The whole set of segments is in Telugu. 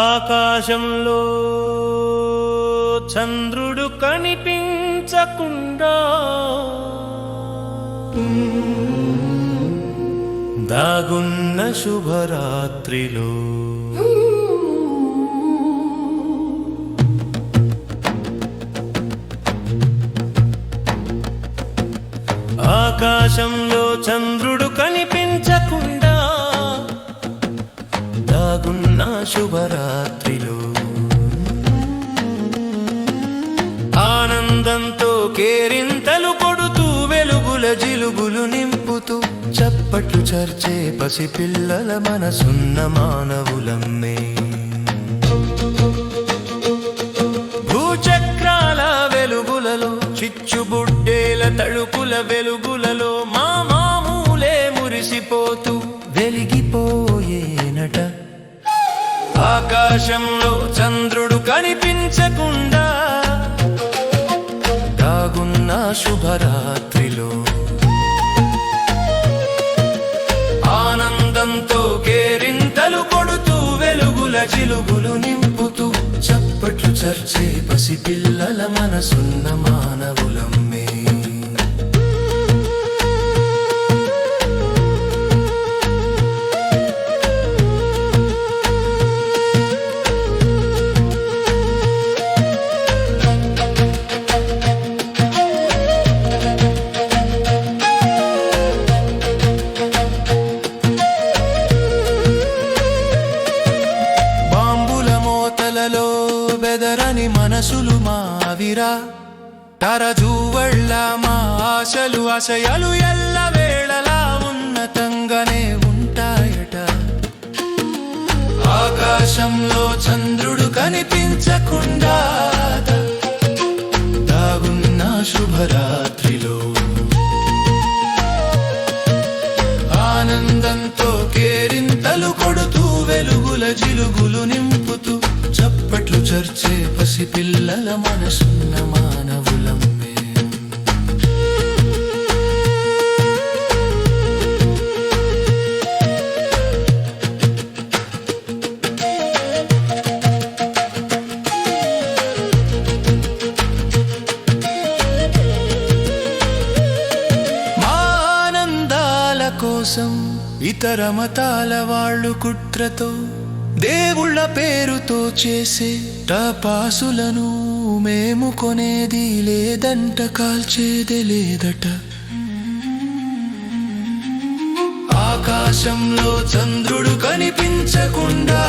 ఆకాశంలో చంద్రుడు కనిపించకుండా దాగున్న శుభరాత్రిలో ఆకాశంలో చంద్రుడు కనిపించ శుభరాత్రిలో. ఆనందంతో కేరింతలు కొడుతూ వెలుగుల జిలుగులు నింపుతూ చప్పట్లు చర్చే పసిపిల్లల మనసున్న మానవులమ్మే. భూచక్రాల వెలుగులలో చిచ్చుబుడ్డేల తళుకుల వెలుగులలో మా మామూలే మురిసిపోతూ వెలిగిపోయేనట ఆకాశంలో చంద్రుడు కనిపించకుండా దాగున్న శుభరాత్రిలో. ఆనందంతో కేరింతలు కొడుతూ వెలుగుల చిలుగులు నింపుతూ చప్పట్లు చర్చే పసిపిల్లల మనసున్న మానవులం. చెదరని మనసులు మావిరా. తరజువళ్ళ మా ఆశలు ఆశయాలు ఎల్ల వేళలా ఉన్నతంగానే ఉంటాయట. ఆకాశంలో చంద్రుడు కనిపించకుండా దాగున్న శుభరాత్రిలో. ఆనందంతో కేరింతలు కొడుతూ వెలుగుల జిలుగులు నింపు చర్చే పసిపిల్లల మనసున్న మానవులమ్మే. ఆనందాల కోసం ఇతర మతాల వాళ్ళు కుట్రతో దేవుళ్ళ పేరుతో చేసే టపాసులను మేము కొనేది లేదంట కాల్చేది లేదట. ఆకాశంలో చంద్రుడు కనిపించకుండా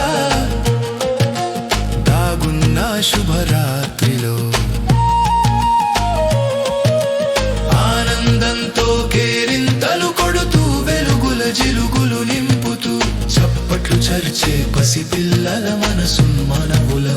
దాగున్న శుభరాత్రిలో చర్చే పసి పిల్లల మనసు మనవులో